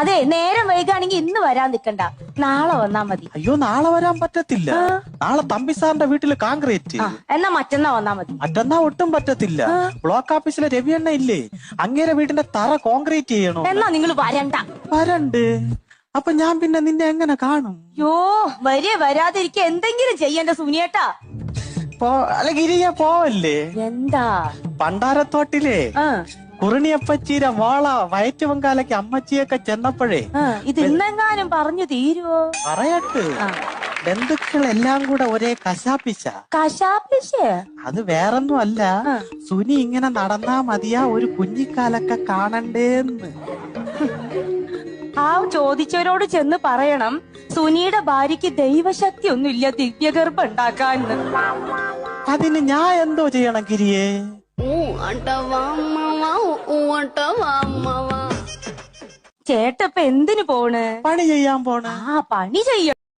അതെ നേരം വൈകാണെങ്കിൽ ഇന്ന് വരാൻ നിക്കണ്ട. നാളെ വന്നാ മതി. അയ്യോ നാളെ വരാൻ പറ്റത്തില്ല. നാളെ തമ്പി സാറിന്റെ വീട്ടിൽ കോൺക്രീറ്റ് എന്നാ മറ്റന്നാ വന്നാ മതി. മറ്റന്നാ ഒട്ടും പറ്റത്തില്ല. ബ്ലോക്ക് ഓഫീസിലെ രവി രവിയണ്ണ ഇല്ലേ? അങ്ങേരെ വീടിന്റെ തറ കോൺക്രീറ്റ് ചെയ്യണോ? എന്നാ നിങ്ങൾ വരണ്ട. വരണ്ട്. അപ്പൊ ഞാൻ പിന്നെ നിന്നെ എങ്ങനെ കാണും? യോ വരെ വരാതിരിക്ക എന്തെങ്കിലും ചെയ്യണ്ട സുനിയേട്ടാ. പോ അല്ല ഗിരിയ പോവല്ലേ? എന്താ? പണ്ടാരത്തോട്ടിലേ? കുറിണിയപ്പച്ചീര വാള വയറ്റുപങ്കാലയ്ക്ക് അമ്മച്ചിയൊക്കെ ചെന്നപ്പോഴേ ഇത് ഇന്നെങ്ങാനും പറഞ്ഞു തീരുവോ? പറയട്ട്. ബന്ധുക്കൾ എല്ലാം കൂടെ ഒരേ കശാപ്പിച്ച കശാപ്പിശ്? അത് വേറൊന്നും അല്ല സുനി ഇങ്ങനെ നടന്നാ മതിയാ ഒരു കുഞ്ഞിക്കാലൊക്കെ കാണണ്ടേന്ന്. ആ ചോദിച്ചവരോട് ചെന്ന് പറയണം. സുനിയുടെ ഭാര്യക്ക് ദൈവശക്തി ഒന്നുമില്ല ദിവ്യഗർഭം ഉണ്ടാക്കാൻ അതിന് ഞാൻ എന്തോ ചെയ്യണം ഗിരിയെ? ചേട്ടപ്പ എന്തിനു പോണ്? പണി ചെയ്യാൻ പോണ്. ആ പണി ചെയ്യ